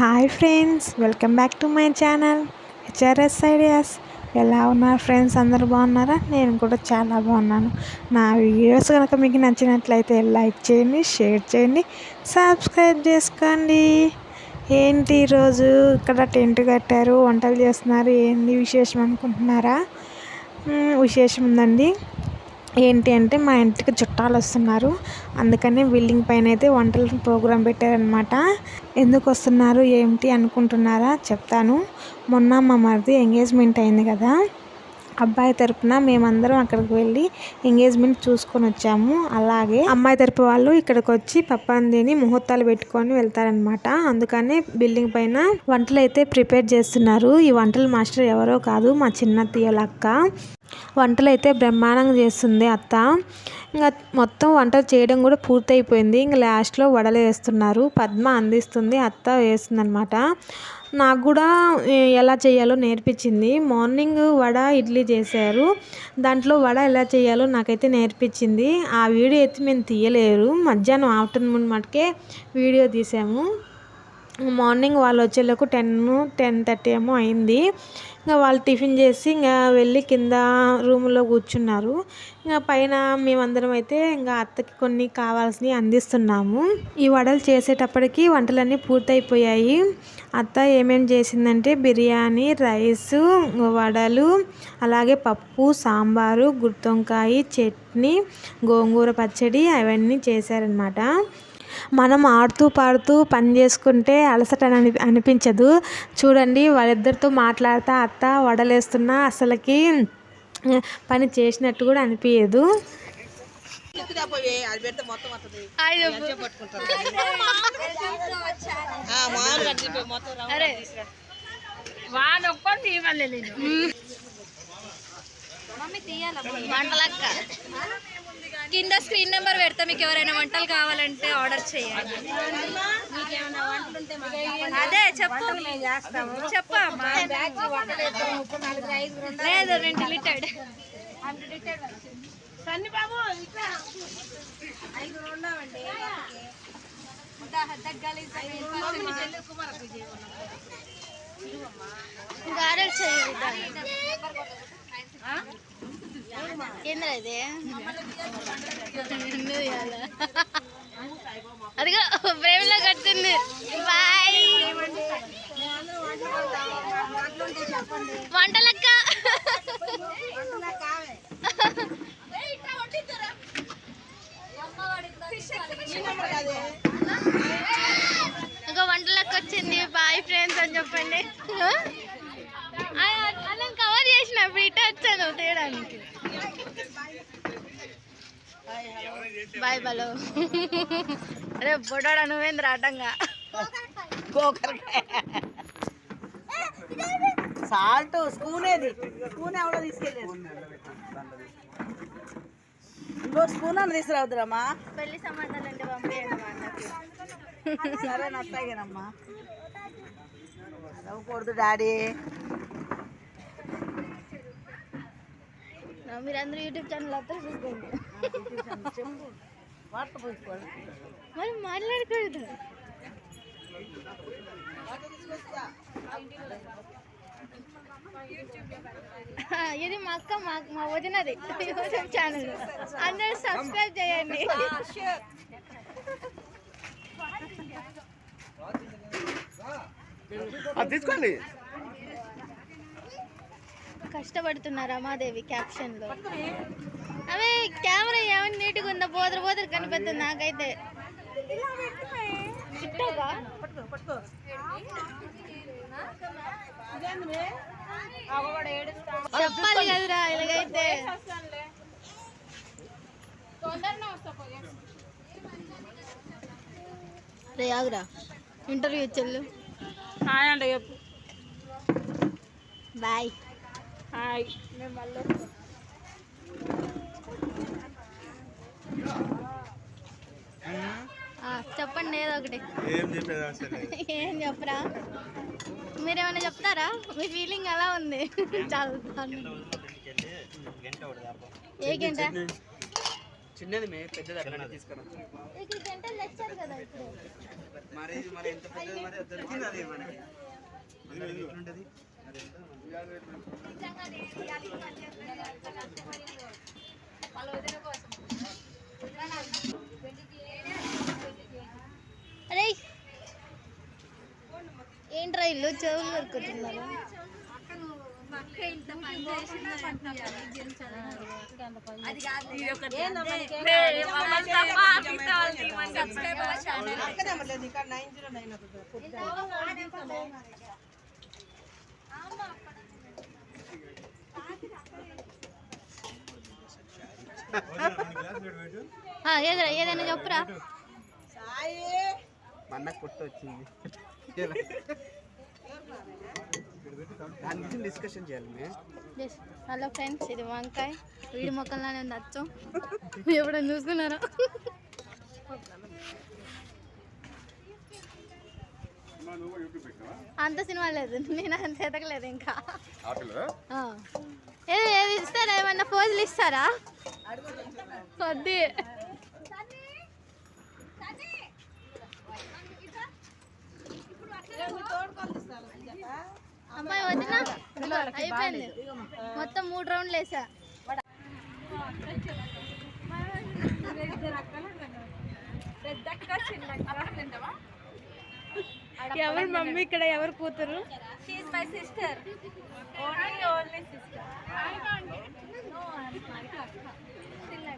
Hi friends welcome back to my channel HRS ideas ఎలా ఉన్నారు friends అందరు బాగున్నారా? నేను కూడా చాలా బాగున్నాను. నా వీడియోస్ కనుక మీకు నచ్చినట్లయితే లైక్ చేయండి షేర్ చేయండి సబ్స్క్రైబ్ చేసుకోండి. ఏంటి ఈరోజు ఇక్కడ టెంట్ కట్టారు వంటలు చేస్తున్నారు. ఏంటి విశేషం అనుకుంటున్నారా? విశేషం ఉందండి. ఏంటి అంటే మా ఇంటికి చుట్టాలు వస్తున్నారు. అందుకని బిల్డింగ్ పైన అయితే వంటల ప్రోగ్రాం పెట్టారనమాట ఎందుకు వస్తున్నారు ఏంటి అనుకుంటున్నారా? చెప్తాను. మొన్న మా మరిది ఎంగేజ్మెంట్ అయింది కదా. అబ్బాయి తరపున మేమందరం అక్కడికి వెళ్ళి ఎంగేజ్మెంట్ చూసుకొని వచ్చాము. అలాగే అమ్మాయి తరపు వాళ్ళు ఇక్కడికి వచ్చి పప్పందిని ముహూర్తాలు పెట్టుకొని వెళ్తారనమాట అందుకనే బిల్డింగ్ పైన వంటలు అయితే ప్రిపేర్ చేస్తున్నారు. ఈ వంటల మాస్టర్ ఎవరో కాదు మా చిన్న తీయల అక్క. వంటలు అయితే బ్రహ్మాండంగా చేస్తుంది అత్త. ఇంకా మొత్తం వంట చేయడం కూడా పూర్తయిపోయింది. ఇంకా లాస్ట్లో వడలు వేస్తున్నారు. పద్మ అందిస్తుంది అత్త వేస్తుంది అనమాట నాకు కూడా ఎలా చేయాలో నేర్పించింది. మార్నింగ్ వడ ఇడ్లీ చేశారు. దాంట్లో వడ ఎలా చేయాలో నాకైతే నేర్పించింది. ఆ వీడియో అయితే మేము తీయలేరు. మధ్యాహ్నం ఆఫ్టర్నూన్ మటుకే వీడియో తీసాము. మార్నింగ్ వాళ్ళు వచ్చేలోపు టెన్ టెన్ థర్టీ ఏమో అయింది. ఇంకా వాళ్ళు టిఫిన్ చేసి ఇంకా వెళ్ళి కింద రూమ్లో కూర్చున్నారు. ఇంకా పైన మేమందరం అయితే ఇంకా అత్తకి కొన్ని కావాల్సినవి అందిస్తున్నాము. ఈ వడలు చేసేటప్పటికి వంటలన్నీ పూర్తయిపోయాయి. అత్త ఏమేమి చేసిందంటే బిర్యానీ రైస్ వడలు అలాగే పప్పు సాంబారు గుత్తొంకాయ చట్నీ గోంగూర పచ్చడి అవన్నీ చేశారనమాట మనం ఆడుతూ పాడుతూ పని చేసుకుంటే అలసట అని అనిపించదు. చూడండి వాళ్ళిద్దరితో మాట్లాడుతా అత్త వడలేస్తున్నా అసలుకి పని చేసినట్టు కూడా అనిపించదు మొత్తం వస్తుంది పట్టుకుంటారు మామూలుగా అట్లా మొత్తం రవ్వ వాడొక్కటి ఇవ్వలే నేను వంటలక్క కింద స్క్రీన్ నెంబర్ పెడతా మీకు ఎవరైనా వంటలు కావాలంటే ఆర్డర్ చేయండి. అదే చెప్పు. లేదు రెండు బాబు గారెలు చేయాలి ఏంద్రా ఇది? అదిగో ప్రేమలో కట్టింది. బాయ్. వంటలక్క. ఇంకా వంటలకు వచ్చింది. బాయ్ ఫ్రెండ్స్ అని చెప్పండి. అలా కవర్ చేసిన ఇప్పుడు ఇటే వచ్చాను తీయడానికి. బాయ్ బలో. అరే బొడాడా నువ్వేంద్ర అడ్డంగా? సాల్ట్ స్పూన్ ఏది? స్పూన్ ఎవడో తీసుకెళ్ళేది? ఇంకో స్పూన్ అన్న తీసుకురావద్దురమ్మా. పెళ్ళి సంబంధాలు పంపించండి అన్నకి. సరే నస్తాగేనమ్మా నవ్వకూడదు డాడీ. మీరు అందరూ యూట్యూబ్ ఛానల్ అంతా చూసుకోండి మరి మాట్లాడకూడదు. ఇది మా అక్క మా మా వదినది యూట్యూబ్ ఛానల్. అందరూ సబ్స్క్రైబ్ చేయండి. తీసుకోండి. కష్టపడుతున్నారు రమాదేవి క్యాప్షన్లో. అవే కెమెరా ఏమైనా నీట్గా ఉందా? బోదర బోదర కనిపిస్తుంది నాకైతే? చెప్పాలి కదరా ఇలాగైతే. రే ఆగురా. ఇంటర్వ్యూ చెల్లు హాయ్ అండి చెప్పు. బాయ్. హాయ్. మేము మళ్ళీ చెప్పండి ఏదో ఒకటి. ఏం చెప్పేది అసలు? ఏం చెప్పరా? మీరేమైనా చెప్తారా? మీ ఫీలింగ్ ఎలా ఉంది. ఏ గంట? చిన్నది మే పెద్దది అట్లా తీసుకురా. ఇక్కడికి ఎంటర్ తెచ్చారు కదా ఇప్పుడు. మరి ఇది మరి ఎంత పెద్దది మరి? దొరికింది అది మనకి మరి అది ఎట్లుంటది అరే. ఏంట్రా ఇల్లు? చెవులు లేదు ఇక్కడ నైన్ జీరో నైన్ ఏదిరా ఏదైనా చెప్పురా. సాయి మా అన్నకు కొట్టు వచ్చింది. దాని గురించి డిస్కషన్ చేయాలి. హలో ఫ్రెండ్స్ ఇది వంకాయ. వీడి మొక్కల్లోనే అచ్చం. ఎప్పుడైనా చూసుకున్నారా అంత సినిమా లేదు. నేను అంత ఎదగలేదు ఇంకా. ఆ. ఏది ఏది ఇస్తారా? ఏమన్నా పోజులు ఇస్తారా? వద్ది అమ్మాయి వదిన? అయిపోయింది. మొత్తం మూడు రౌండ్లు వేసా. ఎవరు మమ్మీ ఇక్కడ ఎవరు కూతురు?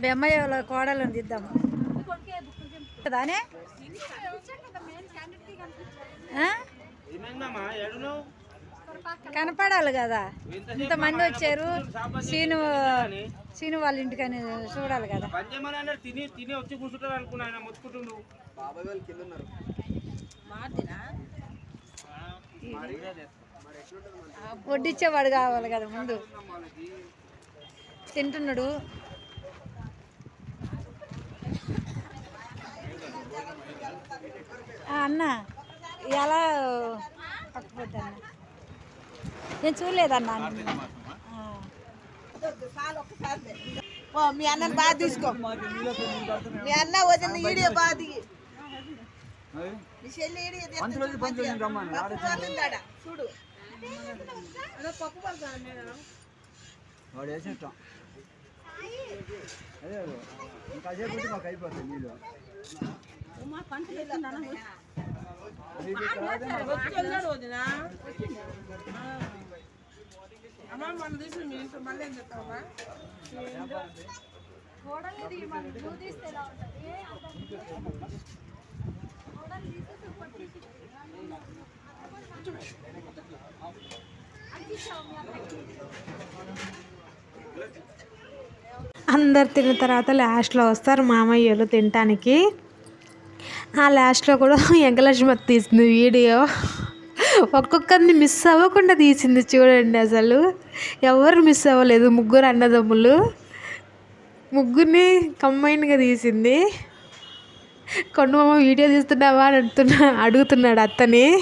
బెమ్మయ్య వాళ్ళ కోడలను దిద్దాము దానే? ఆ? కనపడాలి కదా. ఇంతమంది వచ్చారు. సీను సీను వాళ్ళ ఇంటికని చూడాలి కదా. తిని తిని వచ్చి కూర్చుంటారు వడ్డిచ్చేవాడు కావాలి కదా ముందు. తింటున్నాడు. ఆ, అన్న ఎలా అన్న నేను చూడలేదన్న. ఆ. చాలు ఒక్కసారి ఓ మీ అన్నని బాగా తీసుకో. మీ అన్న వదిన ఈడియో బాగా దిగి. చూడు. పప్పు వాడు అదే ఇంకా అదే కొట్టి మాకు అయిపోతుంది నీళ్ళు. అమ్మ మన తీసిన మీ ఇంట్లో మళ్ళీ ఏం చెప్తావా అందరు తిన్న తర్వాత లాస్ట్లో వస్తారు మామయ్యలు తినటానికి. ఆ లాస్ట్లో కూడా వెంకలక్ష్మి తీసింది వీడియో. ఒక్కొక్కరిని మిస్ అవ్వకుండా తీసింది చూడండి అసలు. ఎవరు మిస్ అవ్వలేదు ముగ్గురు అన్నదమ్ములు. ముగ్గురిని కంబైన్గా తీసింది. కొండమామ వీడియో తీస్తున్నావా? అని అడుగుతున్నా అడుగుతున్నాడు అత్తని.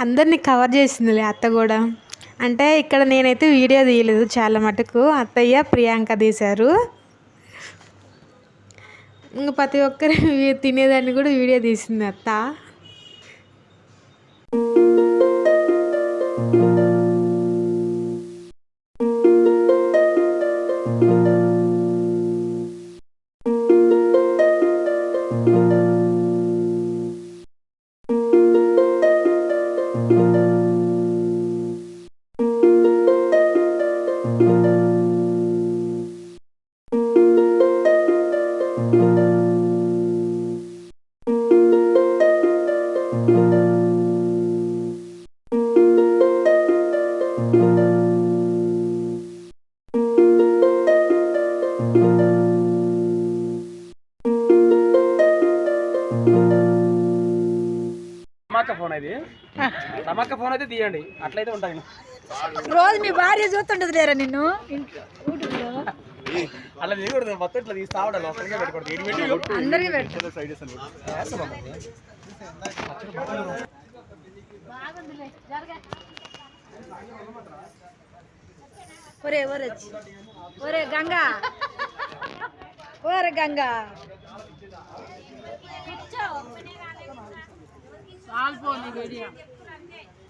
అందరినీ కవర్ చేసిందిలే అత్త కూడా. అంటే ఇక్కడ నేనైతే వీడియో తీయలేదు చాలా మటుకు. అత్తయ్య ప్రియాంక తీశారు. ఇంకా ప్రతి ఒక్కరు తినేదాన్ని కూడా వీడియో తీసింది అత్త. తీయండి. అట్లయితే ఉంటాయి. రోజు మీ భార్య చూస్తుంటది లేరా నిన్ను? అలా తీయకూడదు మొత్తం ఇట్లా తీస్తా ఉండాలి అందరికీ పెట్టు. ఒరే ఒరే చి. ఒరే గంగా.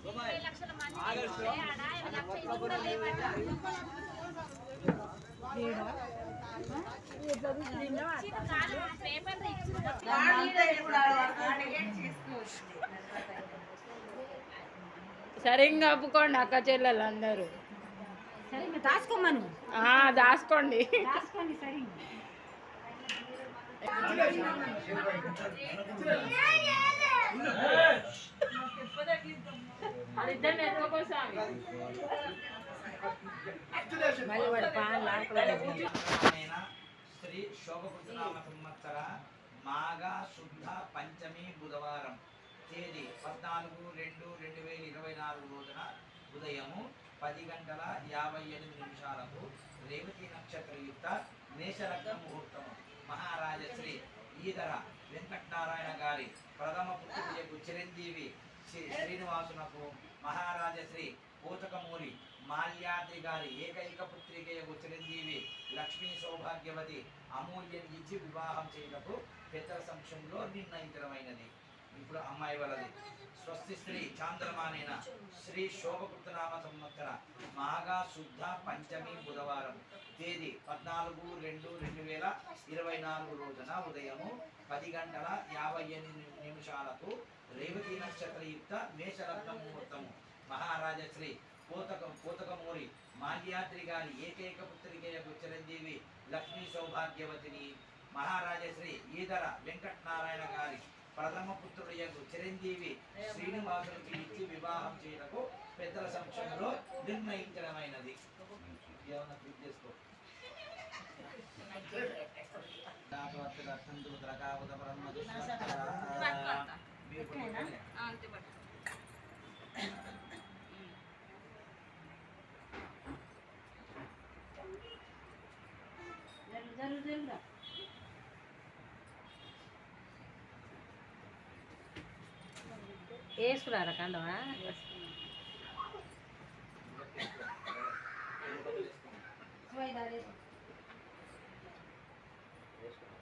ఒరే గంగా సరిగ్గా ఒప్పుకోండి అక్క చెల్లెలు అందరూ దాచుకోమను. ఆ, దాసుకోండి దాచుకోండి సరే వాళ్ళిద్దరిని ఎత్తుకోసామి ఆయన శ్రీ శోభపుత్రనామ సంవత్సర మాఘ శుద్ధ పంచమి బుధవారం తేదీ పద్నాలుగు రెండు రెండు వేల ఇరవై నాలుగు రోజున ఉదయము పది గంటల యాభై ఎనిమిది నిమిషాలకు రేవతి నక్షత్రయుక్త మేషరత్న ముహూర్తము మహారాజశ్రీ ఈదర వెంకటనారాయణ గారి ప్రథమ పుత్రుడియకు చిరంజీవి శ్రీ శ్రీనివాసునకు మహారాజశ్రీ పూతకమూరి మాల్యాద్రి గారి ఏకైక పుత్రికయకు చిరంజీవి లక్ష్మీ సౌభాగ్యవతి అమూల్యం ఇచ్చి వివాహం చేయటకు పితర సంక్షంలో నిర్ణయించడమైనది. ఇప్పుడు అమ్మాయి వలది. స్వస్తి స్త్రీ చాంద్రమానేన శ్రీ శోభకృతనామ సంవత్సర మాగా శుద్ధ పంచమి బుధవారం తేదీ పద్నాలుగు రెండు రెండు వేల ఇరవై నాలుగు రోజున ఉదయము పది గంటల యాభై ఎనిమిది నిమిషాలకు రేవతి నక్షత్రయుక్త మేషరత్న ముహూర్తము మహారాజశ్రీ పూతక పూతకమూరి మాల్యాద్రి గారి ఏకైక పుత్రికయకు చిరంజీవి లక్ష్మీ సౌభాగ్యవతిని. మహారాజశ్రీ ఈదర వెంకటనారాయణ గారి ప్రథమ పుత్రుడియకు చిరంజీవి శ్రీనివాసునికి ఇచ్చి వివాహం చేయటకు పెద్దల సంక్షంలో నిర్ణయించడమైనది. ఏమన్నా క్లిక్ చేసుకో మీరు పట్టుకోండి. వేసుకురారా కండవా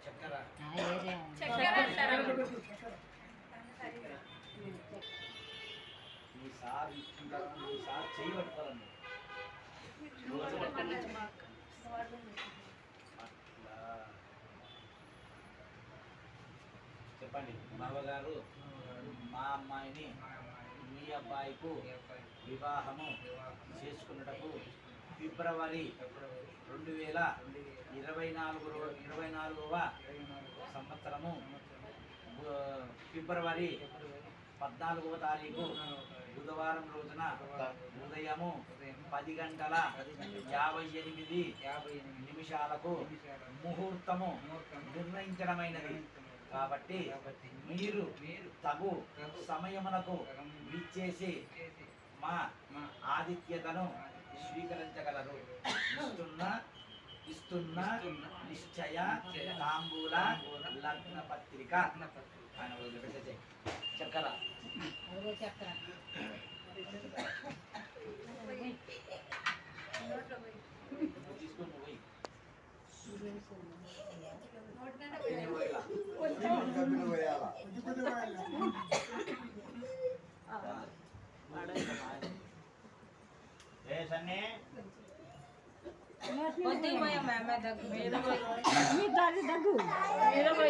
చక్కెర ఈ సార్ సార్ చేయి అట్లా. చెప్పండి. బావగారు మా అమ్మాయిని మీ అబ్బాయికు వివాహము చేసుకున్నటకు ఫిబ్రవరి రెండు వేల ఇరవై నాలుగు ఇరవై నాలుగవ సంవత్సరము ఫిబ్రవరి పద్నాలుగవ తారీఖు బుధవారం రోజున ఉదయము పది గంటల యాభై ఎనిమిది నిమిషాలకు ముహూర్తము నిర్ణయించడమైనది. కాబట్టి మీరు తగు సమయమునకు విచ్చేసి మా ఆదిత్యతను స్వీకరించగలరు. ఇస్తున్న ఇస్తున్న నిశ్చయ తాంబూల లగ్న పత్రిక ఆయన వదిలిపెట్టేసే చక్కర నువ్వు తీసుకొని నువ్వు పోయి. నేను పోయిలా. ఏ సన్నీ గట్టిగా నొక్కి పేపర్ని గట్టిగా గుర్తొద్దు ఆపి,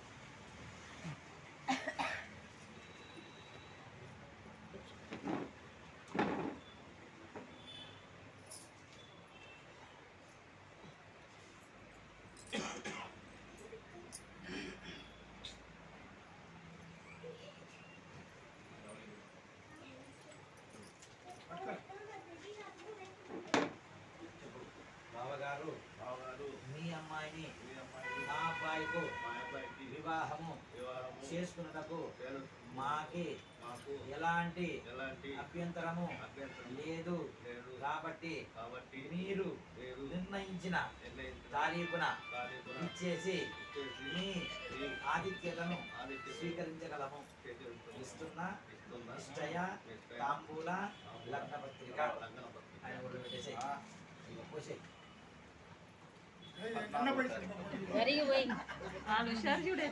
గారు మీ అమ్మాయిని మా అబ్బాయికు వివాహము చేసుకున్నటకు మాకి ఎలాంటి అభ్యంతరము లేదు. కాబట్టి మీరు నిర్ణయించిన తారీఖున ఇచ్చేసి మీ ఆతిథ్యతను స్వీకరించగలము. ఇస్తున్న నిశ్చయ తాంబూల లగ్న పత్రిక. ఆయన కూడా పెట్టేసేయి. పోసేయి. జరిగిపోయి వాళ్ళు హుషారు చూడు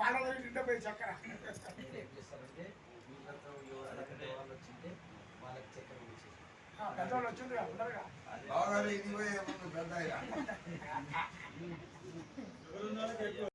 వాళ్ళకి చక్కెర ముందు పెద్ద